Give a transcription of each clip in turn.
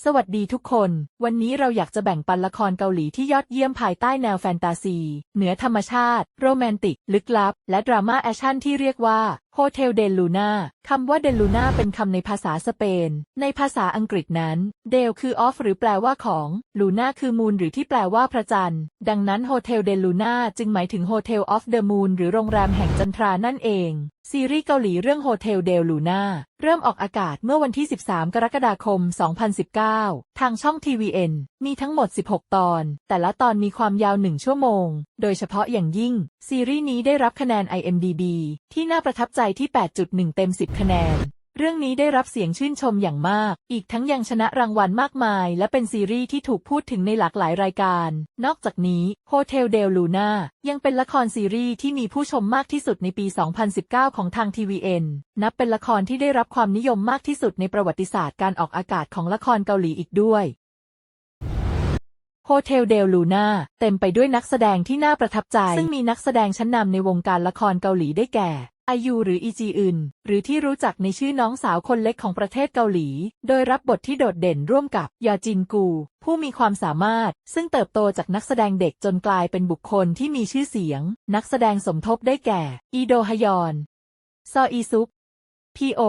สวัสดีทุกคน วันนี้เราอยากจะแบ่งปันละครเกาหลีที่ยอดเยี่ยมภายใต้แนวแฟนตาซี เหนือธรรมชาติ โรแมนติก ลึกลับ และดราม่าแอคชั่นที่เรียกว่าโฮเทลเดลลูนาคำว่าเดลลูนาเป็นคำในภาษาสเปน ในภาษาอังกฤษนั้น เดลคือออฟหรือแปลว่าของลูนาคือมูนหรือที่แปลว่าพระจันทร์ ดังนั้นโฮเทลเดลลูนาจึงหมายถึงโฮเทลออฟเดอะมูนหรือโรงแรมแห่งจันทรานั่นเองซีรีส์เกาหลีเรื่องโฮเทลเดลลูนาเริ่มออกอากาศเมื่อวันที่ 13 กรกฎาคม 2019 ทางช่อง TVN มีทั้งหมด 16 ตอน แต่ละตอนมีความยาว 1 ชั่วโมง โดยเฉพาะอย่างยิ่ง ซีรีส์นี้ได้รับคะแนน IMDb ที่น่าประทับใจที่ 8.1 เต็ม 10 คะแนน เรื่องนี้ได้รับเสียงชื่นชมอย่างมาก อีกทั้งยังชนะรางวัลมากมาย และเป็นซีรีส์ที่ถูกพูดถึงในหลากหลายรายการ นอกจากนี้ Hotel Del Luna ยังเป็นละครซีรีส์ที่มีผู้ชมมากที่สุดในปี 2019 ของทาง TVN นับเป็นละครที่ได้รับความนิยมมากที่สุดในประวัติศาสตร์การออกอากาศของละครเกาหลีอีกด้วยโฮเทลเดลลูนาเต็มไปด้วยนักแสดงที่น่าประทับใจ ซึ่งมีนักแสดงชั้นนำในวงการละครเกาหลีได้แก่ อายุหรืออีจีอึนหรือที่รู้จักในชื่อน้องสาวคนเล็กของประเทศเกาหลี โดยรับบทที่โดดเด่นร่วมกับยอจินกู ผู้มีความสามารถ ซึ่งเติบโตจากนักแสดงเด็กจนกลายเป็นบุคคลที่มีชื่อเสียง นักแสดงสมทบได้แก่ อีโดฮยอน ซออีซุก พีโอ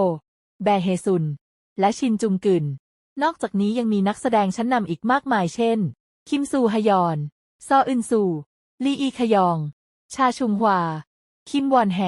แบเฮซุน และชินจุงกึน นอกจากนี้ยังมีนักแสดงชั้นนำอีกมากมายเช่น คิมซูฮยอน ซออึนซู ลีอีขยอง ชาชุงฮวา คิมวอนแฮ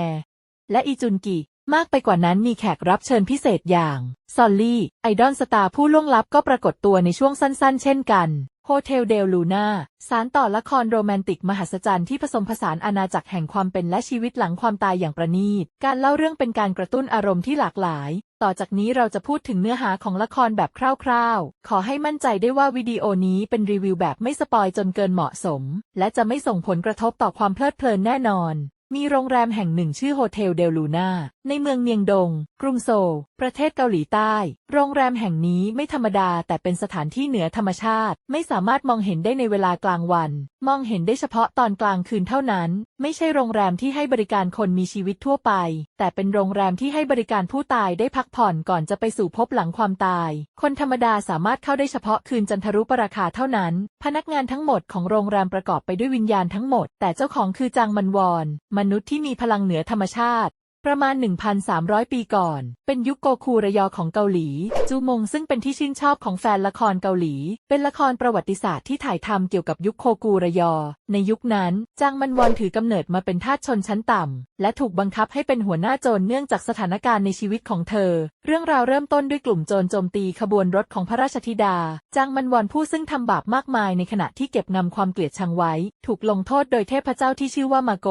และอีจุนกิมากไปกว่านั้นมีแขกรับเชิญพิเศษอย่างซอลลี่ ไอดอลสตาร์ผู้ล่วงลับก็ปรากฏตัวในช่วงสั้นๆ เช่นกันโฮเทลเดลลูนาสารต่อละครโรแมนติกมหัศจรรย์ที่ผสมผสานอาณาจักรแห่งความเป็นและชีวิตหลังความตายอย่างประณีต การเล่าเรื่องเป็นการกระตุ้นอารมณ์ที่หลากหลาย ต่อจากนี้เราจะพูดถึงเนื้อหาของละครแบบคร่าวๆ ขอให้มั่นใจได้ว่าวิดีโอนี้เป็นรีวิวแบบไม่สปอยจนเกินเหมาะสม และจะไม่ส่งผลกระทบต่อความเพลิดเพลินแน่นอน มีโรงแรมแห่งหนึ่งชื่อโฮเทลเดลลูนาในเมืองเมียงดง กรุงโซล ประเทศเกาหลีใต้ โรงแรมแห่งนี้ไม่ธรรมดาแต่เป็นสถานที่เหนือธรรมชาติ ไม่สามารถมองเห็นได้ในเวลากลางวัน มองเห็นได้เฉพาะตอนกลางคืนเท่านั้น ไม่ใช่โรงแรมที่ให้บริการคนมีชีวิตทั่วไป แต่เป็นโรงแรมที่ให้บริการผู้ตายได้พักผ่อนก่อนจะไปสู่พบหลังความตาย คนธรรมดาสามารถเข้าได้เฉพาะคืนจันทรุปราคาเท่านั้น พนักงานทั้งหมดของโรงแรมประกอบไปด้วยวิญญาณทั้งหมด แต่เจ้าของคือจางมันวอนมนุษย์ที่มีพลังเหนือธรรมชาติ ประมาณ 1,300 ปีก่อน เป็นยุคโกคูระยอของเกาหลี จูมงซึ่งเป็นที่ชื่นชอบของแฟนละครเกาหลี เป็นละครประวัติศาสตร์ที่ถ่ายทำเกี่ยวกับยุคโคกูระยอ ในยุคนั้น จางมันวอนถือกำเนิดมาเป็นทาสชนชั้นต่ำ และถูกบังคับให้เป็นหัวหน้าโจรเนื่องจากสถานการณ์ในชีวิตของเธอ เรื่องราวเริ่มต้นด้วยกลุ่มโจรโจมตีขบวนรถของพระราชธิดา จางมันวอนผู้ซึ่งทำบาปมากมายในขณะที่เก็บงำความเกลียดชังไว้ ถูกลงโทษโดยเทพเจ้าที่ชื่อว่ามาโก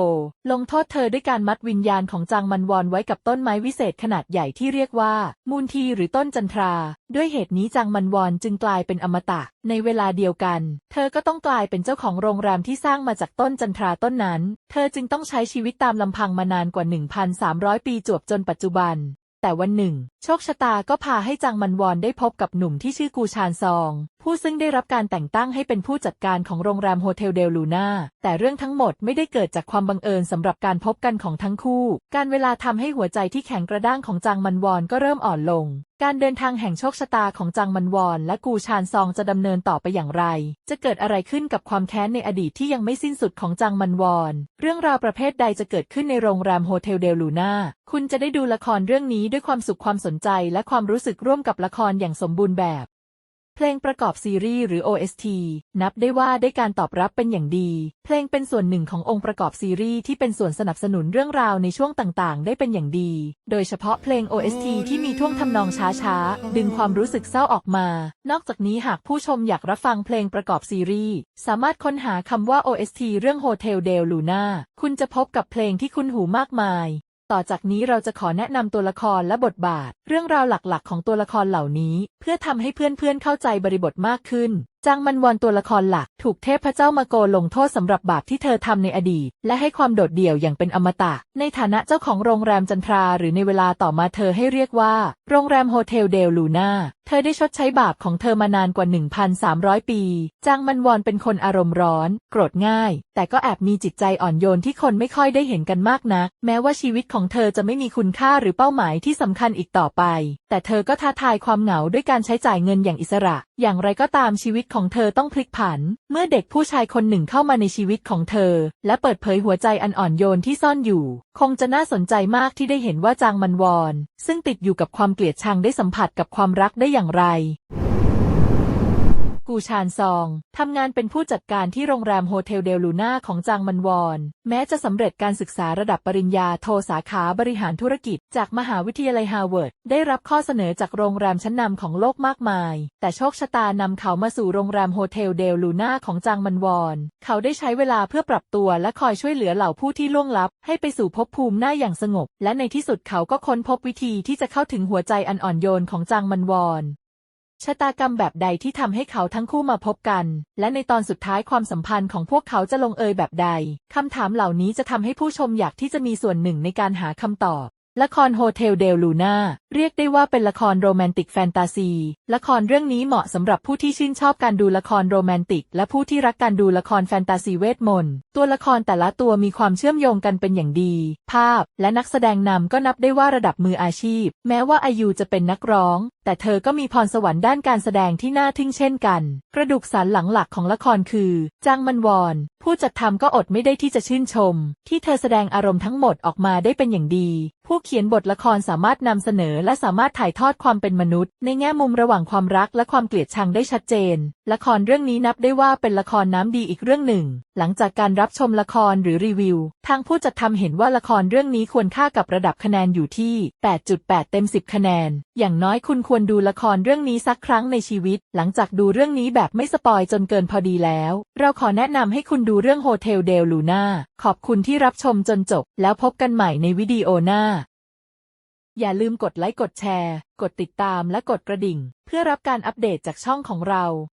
ลงโทษเธอด้วยการมัดวิญญาณของจางมันวอนไว้กับต้นไม้วิเศษขนาดใหญ่ที่เรียกว่า มูลทีหรือต้นจันทรา ด้วยเหตุนี้จางมันวอนจึงกลายเป็นอมตะ ในเวลาเดียวกัน เธอก็ต้องกลายเป็นเจ้าของโรงแรมที่สร้างมาจากต้นจันทราต้นนั้น เธอจึงต้องใช้ชีวิตตามลำพังมานานกว่า 1,300 ปีจวบจนปัจจุบันแต่วันหนึ่ง โชคชะตาก็พาให้จางมันวอนได้พบกับหนุ่มที่ชื่อกูชานซอง ผู้ซึ่งได้รับการแต่งตั้งให้เป็นผู้จัดการของโรงแรมโฮเทลเดลลูนาแต่เรื่องทั้งหมดไม่ได้เกิดจากความบังเอิญสำหรับการพบกันของทั้งคู่ การเวลาทำให้หัวใจที่แข็งกระด้างของจางมันวอนก็เริ่มอ่อนลง การเดินทางแห่งโชคชะตาของจางมันวอน และกูชานซองจะดำเนินต่อไปอย่างไร จะเกิดอะไรขึ้นกับความแค้นในอดีตที่ยังไม่สิ้นสุดของจางมันวอน เรื่องราวประเภทใดจะเกิดขึ้นในโรงแรมโฮเทลเดลลูนาคุณจะได้ดูละครเรื่องนี้ด้วยความสุขความสนใจ และความรู้สึกร่วมกับละครอย่างสมบูรณ์แบบ เพลงประกอบซีรีส์หรือ OST นับได้ว่าได้การตอบรับเป็นอย่างดี เพลงเป็นส่วนหนึ่งขององค์ประกอบซีรีส์ที่เป็นส่วนสนับสนุนเรื่องราวในช่วงต่างๆ ได้เป็นอย่างดี โดยเฉพาะเพลง OST ที่มีท่วงทำนองช้าๆ ดึงความรู้สึกเศร้าออกมา นอกจากนี้หากผู้ชมอยากรับฟังเพลงประกอบซีรีส์สามารถค้นหาคำว่า OST เรื่อง Hotel Del Luna คุณจะพบกับเพลงที่คุ้นหูมากมาย ต่อจากนี้เราจะขอแนะนำตัวละครและบทบาท เรื่องราวหลักๆ ของตัวละครเหล่านี้ เพื่อทำให้เพื่อนๆเข้าใจบริบทมากขึ้น จางมันวอนตัวละครหลัก ถูกเทพเจ้ามาโกลงโทษสำหรับบาปที่เธอทำในอดีต และให้ความโดดเดี่ยวอย่างเป็นอมตะ ในฐานะเจ้าของโรงแรมจันทรา หรือในเวลาต่อมาเธอให้เรียกว่า โรงแรมโฮเทลเดลลูน่าเธอได้ชดใช้บาปของเธอมานานกว่า 1,300 ปี จางมันวอนเป็นคนอารมณ์ร้อน โกรธง่าย แต่ก็แอบมีจิตใจอ่อนโยนที่คนไม่ค่อยได้เห็นกันมากนัก แม้ว่าชีวิตของเธอจะไม่มีคุณค่าหรือเป้าหมายที่สำคัญอีกต่อไป แต่เธอก็ท้าทายความเหงาด้วยการใช้จ่ายเงินอย่างอิสระ อย่างไรก็ตามชีวิตของเธอต้องพลิกผัน เมื่อเด็กผู้ชายคนหนึ่งเข้ามาในชีวิตของเธอ และเปิดเผยหัวใจอันอ่อนโยนที่ซ่อนอยู่ คงจะน่าสนใจมากที่ได้เห็นว่าจางมันวอน ซึ่งติดอยู่กับความเกลียดชังได้สัมผัสกับความรักได้อย่างไร กูชานซองทำงานเป็นผู้จัดการที่โรงแรมโฮเทลเดลลูน่าของจางมันวอน แม้จะสำเร็จการศึกษาระดับปริญญาโทสาขาบริหารธุรกิจ จากมหาวิทยาลัยฮาร์วาร์ดได้รับข้อเสนอจากโรงแรมชั้นนำของโลกมากมาย แต่โชคชะตานำเขามาสู่โรงแรมโฮเทลเดลลูน่าของจางมันวอน เขาได้ใช้เวลาเพื่อปรับตัวและคอยช่วยเหลือเหล่าผู้ที่ล่วงลับ ให้ไปสู่ภพภูมิหน้าอย่างสงบ และในที่สุดเขาก็ค้นพบวิธีที่จะเข้าถึงหัวใจอันอ่อนโยนของจางมันวอน ชะตากรรมแบบใดที่ทำให้เขาทั้งคู่มาพบกัน และในตอนสุดท้ายความสัมพันธ์ของพวกเขาจะลงเอยแบบใดคำถามเหล่านี้จะทำให้ผู้ชมอยากที่จะมีส่วนหนึ่งในการหาคำตอบ ละครโฮเทลเดลลูน่า เรียกได้ว่าเป็นละครโรแมนติกแฟนตาซี ละครเรื่องนี้เหมาะสำหรับผู้ที่ชื่นชอบการดูละครโรแมนติก และผู้ที่รักการดูละครแฟนตาซีเวทมนต์ ตัวละครแต่ละตัวมีความเชื่อมโยงกันเป็นอย่างดี ภาพ และนักแสดงนำก็นับได้ว่าระดับมืออาชีพ แม้ว่าอายุจะเป็นนักร้อง แต่เธอก็มีพรสวรรค์ด้านการแสดงที่น่าทึ่งเช่นกัน กระดูกสันหลังหลักของละครคือ จางมันวอน ผู้จัดทำก็อดไม่ได้ที่จะชื่นชม ที่เธอแสดงอารมณ์ทั้งหมดออกมาได้เป็นอย่างดี ผู้เขียนบทละครสามารถนำเสนอและสามารถถ่ายทอดความเป็นมนุษย์ ในแง่มุมระหว่างความรักและความเกลียดชังได้ชัดเจน ละครเรื่องนี้นับได้ว่าเป็นละครน้ำดีอีกเรื่องหนึ่ง หลังจากการรับชมละครหรือรีวิว ทางผู้จัดทำเห็นว่าละครเรื่องนี้ควรค่ากับระดับคะแนนอยู่ที่ 8.8 เต็ม 10 คะแนน อย่างน้อยคุณควรดูละครเรื่องนี้สักครั้งในชีวิต หลังจากดูเรื่องนี้แบบไม่สปอยจนเกินพอดีแล้ว เราขอแนะนำให้คุณดูเรื่องโฮเทลเดลลูน่าขอบคุณที่รับชมจนจบ แล้วพบกันใหม่ในวิดีโอหน้า อย่าลืมกดไลค์กดแชร์ กดติดตามและกดกระดิ่ง เพื่อรับการอัปเดตจากช่องของเรา